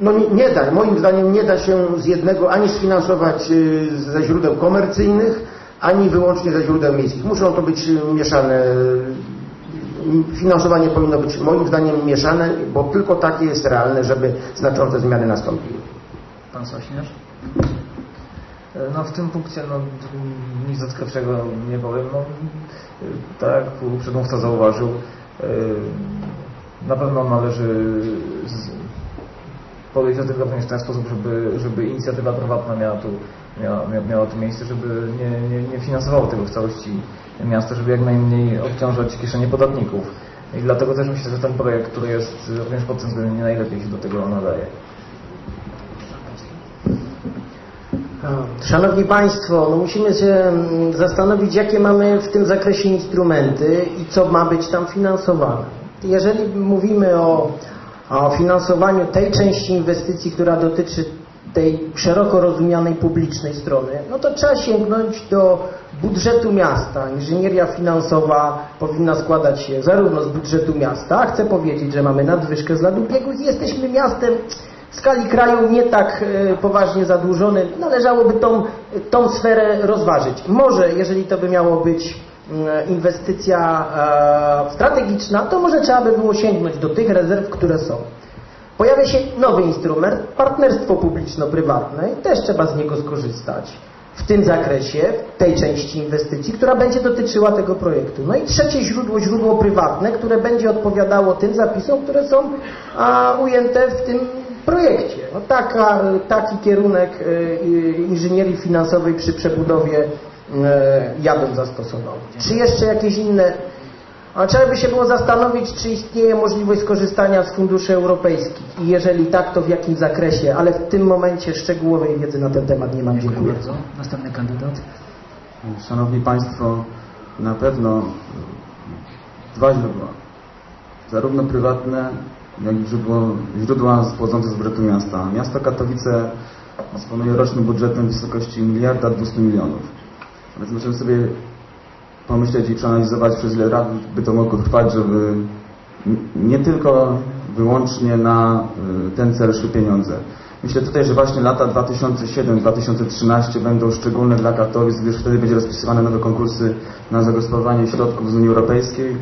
no nie, nie da, moim zdaniem nie da się z jednego ani sfinansować y, ze źródeł komercyjnych, ani wyłącznie ze źródeł miejskich. Muszą to być y, mieszane. y, Finansowanie powinno być moim zdaniem mieszane, bo tylko takie jest realne, żeby znaczące zmiany nastąpiły. Pan Sośnierz? No w tym punkcie no, nic odkrywczego nie powiem. No, tak przedmówca zauważył, yy, na pewno należy podejść do tego w ten sposób, żeby, żeby inicjatywa prywatna miała tu, miała, mia- miała tu miejsce, żeby nie, nie, nie finansowało tego w całości miasta, żeby jak najmniej obciążać kieszenie podatników. I dlatego też myślę, że ten projekt, który jest również pod tym względem nie najlepiej się do tego nadaje. Szanowni Państwo, no musimy się mm, zastanowić, jakie mamy w tym zakresie instrumenty i co ma być tam finansowane. Jeżeli mówimy o, o finansowaniu tej części inwestycji, która dotyczy tej szeroko rozumianej publicznej strony, no to trzeba sięgnąć do budżetu miasta. Inżynieria finansowa powinna składać się zarówno z budżetu miasta, a chcę powiedzieć, że mamy nadwyżkę z lat ubiegłych i jesteśmy miastem w skali kraju nie tak e, poważnie zadłużony, należałoby tą, tą sferę rozważyć. Może, jeżeli to by miało być inwestycja e, strategiczna, to może trzeba by było sięgnąć do tych rezerw, które są. Pojawia się nowy instrument, partnerstwo publiczno-prywatne i też trzeba z niego skorzystać w tym zakresie, w tej części inwestycji, która będzie dotyczyła tego projektu. No i trzecie źródło, źródło prywatne, które będzie odpowiadało tym zapisom, które są a, ujęte w tym projekcie. No taka, taki kierunek e, inżynierii finansowej przy przebudowie e, ja bym zastosował. Czy jeszcze jakieś inne a trzeba by się było zastanowić, czy istnieje możliwość skorzystania z funduszy europejskich i jeżeli tak, to w jakim zakresie, ale w tym momencie szczegółowej wiedzy na ten temat nie mam. Dziękuję. bardzo. Następny kandydat. Szanowni Państwo, na pewno dwa źródła, zarówno prywatne, jak i źródło, źródła pochodzące z budżetu miasta. Miasto Katowice dysponuje rocznym budżetem w wysokości miliarda 200 milionów. Więc sobie pomyśleć i przeanalizować, przez ile lat by to mogło trwać, żeby nie tylko wyłącznie na y, ten cel szły pieniądze. Myślę tutaj, że właśnie lata 2007-2013 będą szczególne dla Katowic, gdyż wtedy będzie rozpisywane nowe konkursy na zagospodarowanie środków z Unii Europejskiej,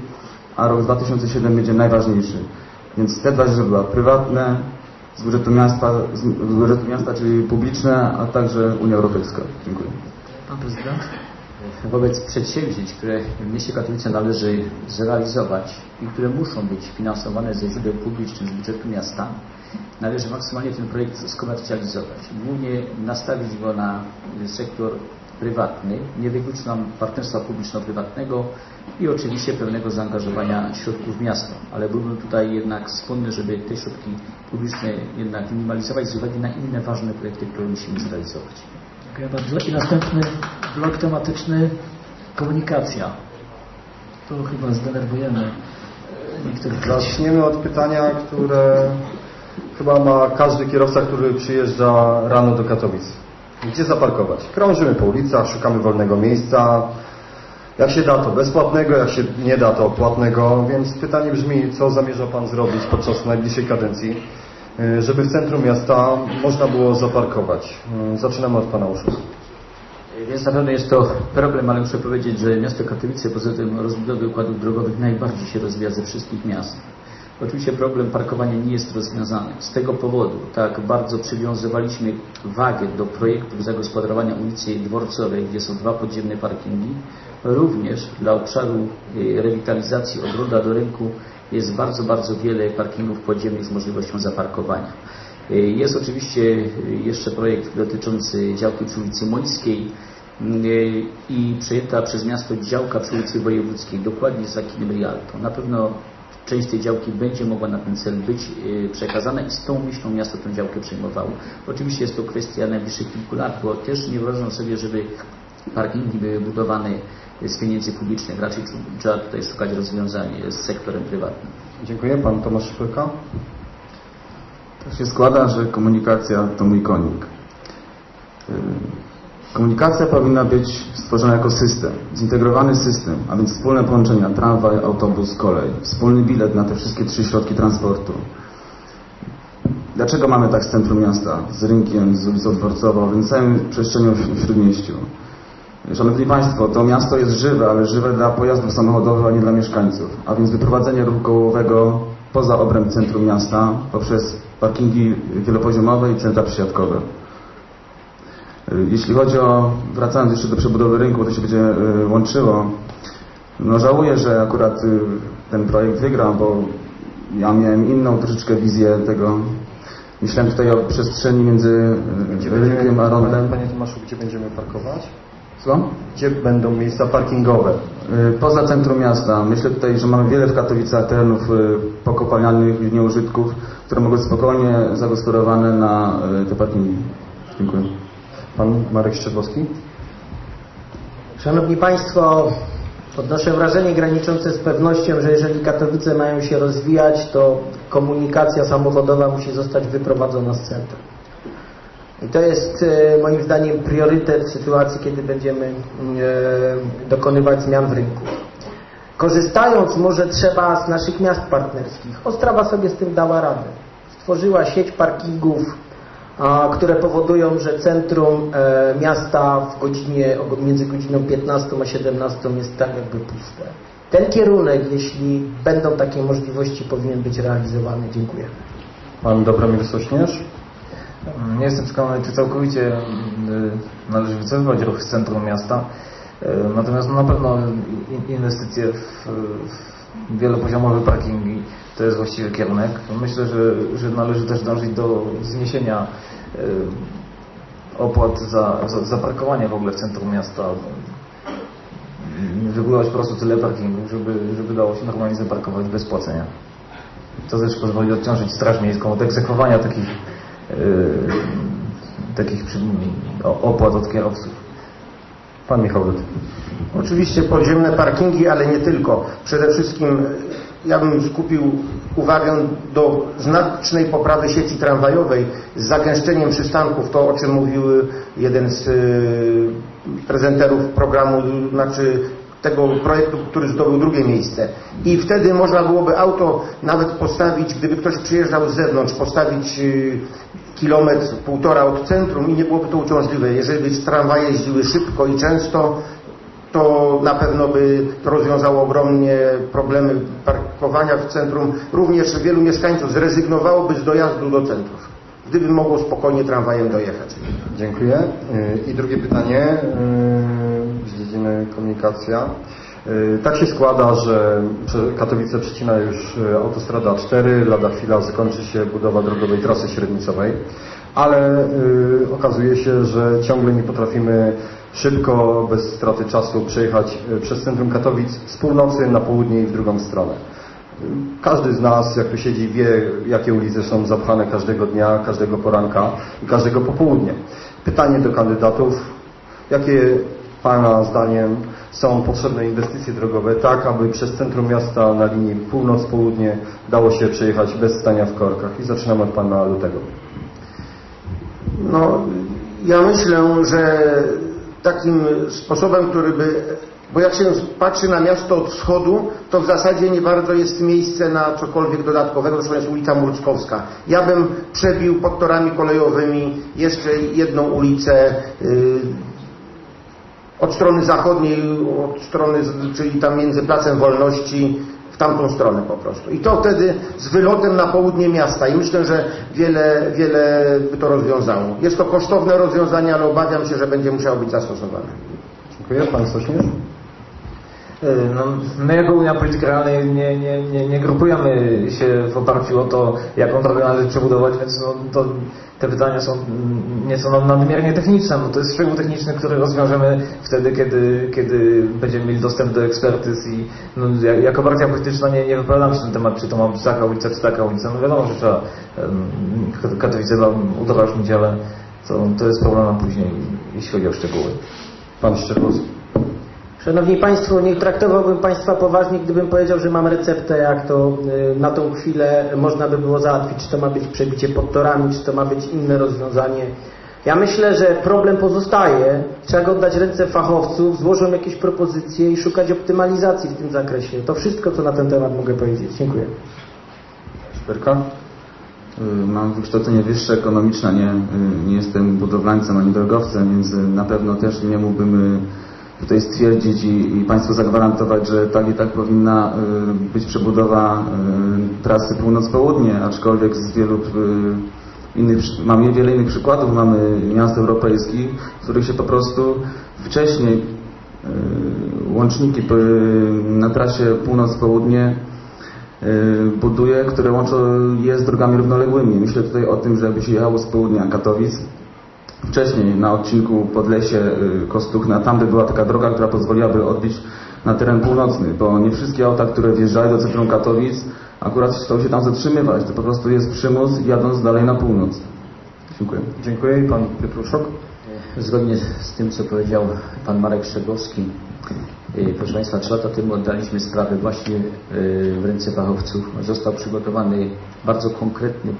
a rok 2007 będzie najważniejszy. Więc te dwa źródła, prywatne, z budżetu miasta, z budżetu miasta czyli publiczne, a także Unia Europejska. Dziękuję. Wobec przedsięwzięć, które w mieście Katowice należy zrealizować i które muszą być finansowane ze źródeł publicznych, z budżetu miasta, należy maksymalnie ten projekt skomercjalizować. Głównie nastawić go na sektor prywatny. Nie wykluczam partnerstwa publiczno-prywatnego i oczywiście pełnego zaangażowania środków miasta. Ale byłbym tutaj jednak skłonny, żeby te środki publiczne jednak minimalizować z uwagi na inne ważne projekty, które musimy zrealizować. Dziękuję bardzo. I następny blok tematyczny komunikacja. Tu chyba zdenerwujemy Zaczniemy od pytania, które chyba ma każdy kierowca, który przyjeżdża rano do Katowic. Gdzie zaparkować? Krążymy po ulicach, szukamy wolnego miejsca. Jak się da to bezpłatnego, jak się nie da to płatnego, więc pytanie brzmi, co zamierza Pan zrobić podczas najbliższej kadencji, żeby w centrum miasta można było zaparkować. Y, Zaczynamy od Pana Urszula. Więc na pewno jest to problem, ale muszę powiedzieć, że miasto Katowice poza tym rozbudowy układów drogowych najbardziej się rozwija ze wszystkich miast. Oczywiście problem parkowania nie jest rozwiązany. Z tego powodu tak bardzo przywiązywaliśmy wagę do projektów zagospodarowania ulicy Dworcowej, gdzie są dwa podziemne parkingi. Również dla obszaru y, rewitalizacji od do rynku jest bardzo, bardzo wiele parkingów podziemnych z możliwością zaparkowania. Y, Jest oczywiście y, jeszcze projekt dotyczący działki przy ulicy Mońskiej i przejęta przez miasto działka przy ulicy Wojewódzkiej, dokładnie za kinem Rialto. Na pewno część tej działki będzie mogła na ten cel być y, przekazana i z tą myślą miasto tę działkę przejmowało. Oczywiście jest to kwestia najbliższych kilku lat, bo też nie wyobrażam sobie, żeby parkingi były budowane z pieniędzy publicznych. Raczej tr- trzeba tutaj szukać rozwiązań z sektorem prywatnym. Dziękuję. Pan Tomasz Szpylka. Tak się składa, że komunikacja to mój konik. Komunikacja powinna być stworzona jako system, zintegrowany system, a więc wspólne połączenia tramwaj, autobus, kolej, wspólny bilet na te wszystkie trzy środki transportu. dlaczego mamy tak z centrum miasta, z rynkiem, z ulicą Dworcową, więc całym przestrzenią w, Śródmieściu? Szanowni Państwo, to miasto jest żywe, ale żywe dla pojazdów samochodowych, a nie dla mieszkańców. A więc wyprowadzenie ruchu kołowego poza obręb centrum miasta poprzez parkingi wielopoziomowe i centra przysiadkowe. Y, Jeśli chodzi o, wracając jeszcze do przebudowy rynku, to się będzie y, łączyło. No żałuję, że akurat y, ten projekt wygrał, bo ja miałem inną troszeczkę wizję tego. Myślałem tutaj o przestrzeni między Gdzie rynkiem a rondem. Panie Tomaszu, gdzie będziemy parkować? Co? Gdzie będą miejsca parkingowe? Poza centrum miasta. Myślę tutaj, że mamy wiele w Katowicach terenów pokopalnianych i nieużytków, które mogą być spokojnie zagospodarowane na te parkingi. Dziękuję. Pan Marek Szczerbowski? Szanowni Państwo, odnoszę wrażenie graniczące z pewnością, że jeżeli Katowice mają się rozwijać, to komunikacja samochodowa musi zostać wyprowadzona z centrum. I to jest e, moim zdaniem priorytet w sytuacji, kiedy będziemy e, dokonywać zmian w rynku. Korzystając może trzeba z naszych miast partnerskich. Ostrawa sobie z tym dała radę. Stworzyła sieć parkingów, które powodują, że centrum e, miasta w godzinie, o- między godziną 15 a 17 jest tak jakby puste. Ten kierunek, jeśli będą takie możliwości, powinien być realizowany. Dziękuję. Pan Dobromir Sośnierz? Nie jestem przekonany, czy całkowicie należy wycofywać ruch z centrum miasta. Y, Natomiast no, na pewno in- inwestycje w, w wielopoziomowe parkingi to jest właściwy kierunek. Myślę, że, że należy też dążyć do zniesienia y, opłat za, za, za parkowanie w ogóle w centrum miasta. Wybudować po prostu tyle parkingów, żeby, żeby dało się normalnie zaparkować bez płacenia. To też pozwoli odciążyć Straż Miejską od egzekwowania takich, yy, takich o- opłat od kierowców. Pan Michał Lut. Oczywiście podziemne parkingi, ale nie tylko. Przede wszystkim e, ja bym skupił uwagę do znacznej poprawy sieci tramwajowej z zagęszczeniem przystanków, to o czym mówił jeden z e, prezenterów programu, znaczy tego projektu, który zdobył drugie miejsce. I wtedy można byłoby auto nawet postawić, gdyby ktoś przyjeżdżał z zewnątrz, postawić e, kilometr, półtora od centrum i nie byłoby to uciążliwe. Jeżeli by tramwaje jeździły szybko i często, to na pewno by to rozwiązało ogromnie problemy parkowania w centrum. Również wielu mieszkańców zrezygnowałoby z dojazdu do centrów, gdyby mogło spokojnie tramwajem dojechać. Dziękuję. Y, I drugie pytanie y, z dziedziny komunikacja. Y, Tak się składa, że Katowice przecina już y, autostrada 4, lada chwila zakończy się budowa drogowej trasy średnicowej, ale y, okazuje się, że ciągle nie potrafimy szybko, bez straty czasu przejechać przez centrum Katowic z północy na południe i w drugą stronę. Każdy z nas, jak tu siedzi, wie, jakie ulice są zapchane każdego dnia, każdego poranka i każdego popołudnia. Pytanie do kandydatów. Jakie Pana zdaniem są potrzebne inwestycje drogowe, tak aby przez centrum miasta na linii północ-południe dało się przejechać bez stania w korkach? I zaczynamy od Pana Lutego. No, ja myślę, że takim sposobem, który by, bo jak się patrzy na miasto od wschodu, to w zasadzie nie bardzo jest miejsce na cokolwiek dodatkowego, zresztą jest ulica Murczkowska. Ja bym przebił pod torami kolejowymi jeszcze jedną ulicę, yy, od strony zachodniej, od strony, czyli tam między Placem Wolności, w tamtą stronę po prostu. I to wtedy z wylotem na południe miasta i myślę, że wiele, wiele by to rozwiązało. Jest to kosztowne rozwiązanie, ale obawiam się, że będzie musiało być zastosowane. Dziękuję. Pan Sośnierz? Yy, No, my jako Unia Polityki Realnej nie, nie, nie, nie grupujemy się w oparciu o to, jaką drogę należy przebudować, więc no, to, te pytania są nieco nad- nadmiernie techniczne. No, to jest szczegół techniczny, który rozwiążemy wtedy, kiedy, kiedy będziemy mieli dostęp do ekspertyz i no, ja- jako partia polityczna nie, nie wypowiadam się na temat, czy to ma być taka ulica, czy taka ulica. No wiadomo, że trzeba um, Katowice udowadnić, ale to, to jest problem na później, jeśli chodzi o szczegóły. Pan Szczerbowski. Szanowni Państwo, nie traktowałbym Państwa poważnie, gdybym powiedział, że mam receptę, jak to y, na tą chwilę można by było załatwić, czy to ma być przebicie pod torami, czy to ma być inne rozwiązanie. Ja myślę, że problem pozostaje, trzeba go oddać ręce fachowców, złożą jakieś propozycje i szukać optymalizacji w tym zakresie. To wszystko, co na ten temat mogę powiedzieć. Dziękuję. Szperka? Y, Mam wykształcenie wyższe ekonomiczne, nie, y, nie jestem budowlańcem ani drogowcem, więc na pewno też nie mógłbym tutaj stwierdzić i, i Państwu zagwarantować, że tak i tak powinna y, być przebudowa y, trasy północ-południe, aczkolwiek z wielu y, innych, mamy wiele innych przykładów, mamy miast europejskich, w których się po prostu wcześniej łączniki na trasie północ-południe buduje, które łączą je z drogami równoległymi. Myślę tutaj o tym, żeby się jechało z południa Katowic. Wcześniej na odcinku Podlesie y, Kostuchna, tam by była taka droga, która pozwoliłaby odbić na teren północny, bo nie wszystkie auta, które wjeżdżają do centrum Katowic, akurat chcą się tam zatrzymywać. To po prostu jest przymus jadąc dalej na północ. Dziękuję. Dziękuję. Pan Pietruszok. Zgodnie z tym, co powiedział pan Marek Szczegowski, y, proszę Państwa, trzy lata temu oddaliśmy sprawę właśnie y, w ręce fachowców. Został przygotowany bardzo konkretny